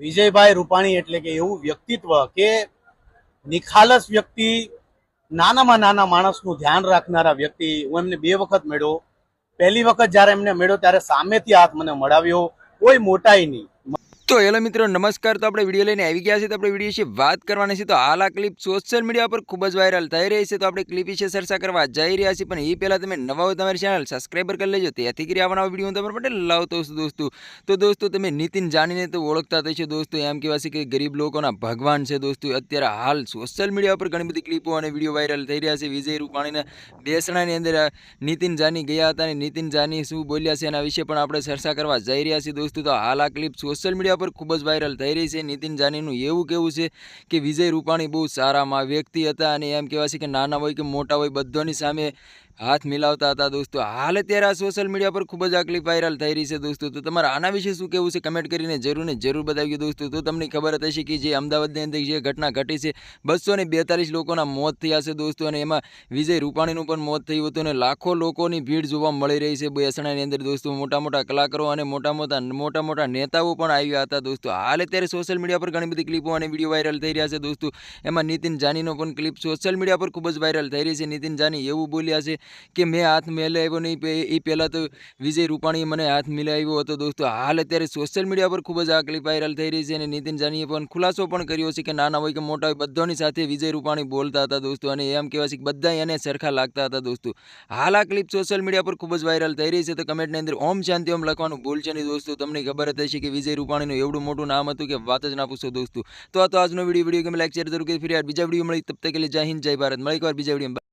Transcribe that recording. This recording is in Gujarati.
વિજયભાઈ રૂપાણી એટલે કે એવું વ્યક્તિત્વ કે નિખાલસ વ્યક્તિ, નાનામાં નાના માણસનું ધ્યાન રાખનારા વ્યક્તિ, હું એમને બે વખત મળ્યો. પહેલી વખત જ્યારે એમને મળ્યો ત્યારે સામેથી હાથ મને મળાવ્યો. કોઈ મોટાઈ નહીં. તો હેલો મિત્રો, નમસ્કાર. તો આપણે વીડિયો લઈને આવી ગયા છે તો આપણે વીડિયો વિશે વાત કરવાની છે. તો હાલ આ ક્લિપ સોશિયલ મીડિયા પર ખૂબ જ વાયરલ થઈ રહી છે. તો આપણે ક્લિપ વિશે ચર્ચા કરવા જઈ રહ્યા છીએ. પણ એ પહેલાં તમે નવા હોય તમારી ચેનલ સબસ્ક્રાઈબર કરી લેજો. તેથી કરી આવવાના વીડિયો હું તમારા માટે લાવતો છું દોસ્તો. તો દોસ્તો, તમે નીતિન જાણીને તો ઓળખતા થશો દોસ્તો. એમ કહેવા છે કે ગરીબ લોકોના ભગવાન છે દોસ્તો. અત્યારે હાલ સોશિયલ મીડિયા પર ઘણી બધી ક્લિપો અને વીડિયો વાયરલ થઈ રહ્યા છે. વિજય રૂપાણીના બેસણાની અંદર નીતિન જાની ગયા હતા અને નીતિન જાની શું બોલ્યા છે એના વિશે પણ આપણે ચર્ચા કરવા જઈ રહ્યા છીએ દોસ્તો. તો હાલ આ ક્લિપ સોશિયલ મીડિયા પર ખૂબ જ વાયરલ થઈ રહી છે. નીતિન જાનીનું એવું કેવું છે કે વિજય રૂપાણી બહુ સારામાં વ્યક્તિ હતા અને એમ કહેવાય છે કે નાના હોય કે મોટા હોય, બધાની સામે હાથ મિલાવતા હતા દોસ્તો. હાલ અત્યારે આ સોશિયલ મીડિયા પર ખૂબ જ આ ક્લિપ વાયરલ થઈ રહી છે દોસ્તો. તો તમારે આના વિશે શું કહેવું છે? કમેન્ટ કરીને જરૂર ને જરૂર બતાવ્યું દોસ્તો. તો તમને ખબર હતી કે જે અમદાવાદની અંદર જે ઘટના ઘટી છે, બસો ને બેતાલીસ લોકોના મોત થયા છે દોસ્તો. અને એમાં વિજય રૂપાણીનું પણ મોત થયું હતું. અને લાખો લોકોની ભીડ જોવા મળી રહી છે બેસણાની અંદર દોસ્તો. મોટા મોટા કલાકારો અને મોટા મોટા મોટા મોટા નેતાઓ પણ આવ્યા હતા દોસ્તો. હાલ અત્યારે સોશિયલ મીડિયા પર ઘણી બધી ક્લિપો અને વીડિયો વાયરલ થઈ રહ્યા છે દોસ્તો. એમાં નીતિન જાનીનો પણ ક્લિપ સોશિયલ મીડિયા પર ખૂબ જ વાયરલ થઈ રહી છે. નીતિન જાની એવું બોલ્યા છે કે મેં હાથ મિલાવ્યો નહીં એ પહેલાં તો વિજય રૂપાણીએ મને હાથ મિલાવ્યો હતો દોસ્તો. હાલ અત્યારે સોશિયલ મીડિયા પર ખૂબ જ આ ક્લિપ વાયરલ થઈ રહી છે અને નીતિન જાનીએ પણ ખુલાસો પણ કર્યો છે કે નાના હોય કે મોટા હોય, બધાની સાથે વિજય રૂપાણી બોલતા હતા દોસ્તો અને એમ કહેવાય છે કે બધા એને સરખા લાગતા હતા દોસ્તો. હાલ આ ક્લિપ સોશિયલ મીડિયા પર ખૂબ જ વાયરલ થઈ રહી છે તો કમેન્ટની અંદર ઓમ શાંતિ ઓમ લખવાનું ભૂલશે નહીં દોસ્તો. તમને ખબર જ હશે કે વિજય રૂપાણીનું એવડું મોટું નામ હતું કે વાત જ ના પૂછો દોસ્તો. તો આ તો આજનો વીડિયો વીડિયો ગમે લાઈક શેર જરૂર કરી. ફરી બીજા વીડિયો મળી તબ તક કે જય હિન્દ, જય ભારત. મળી એકવાર બીજા વીડિયો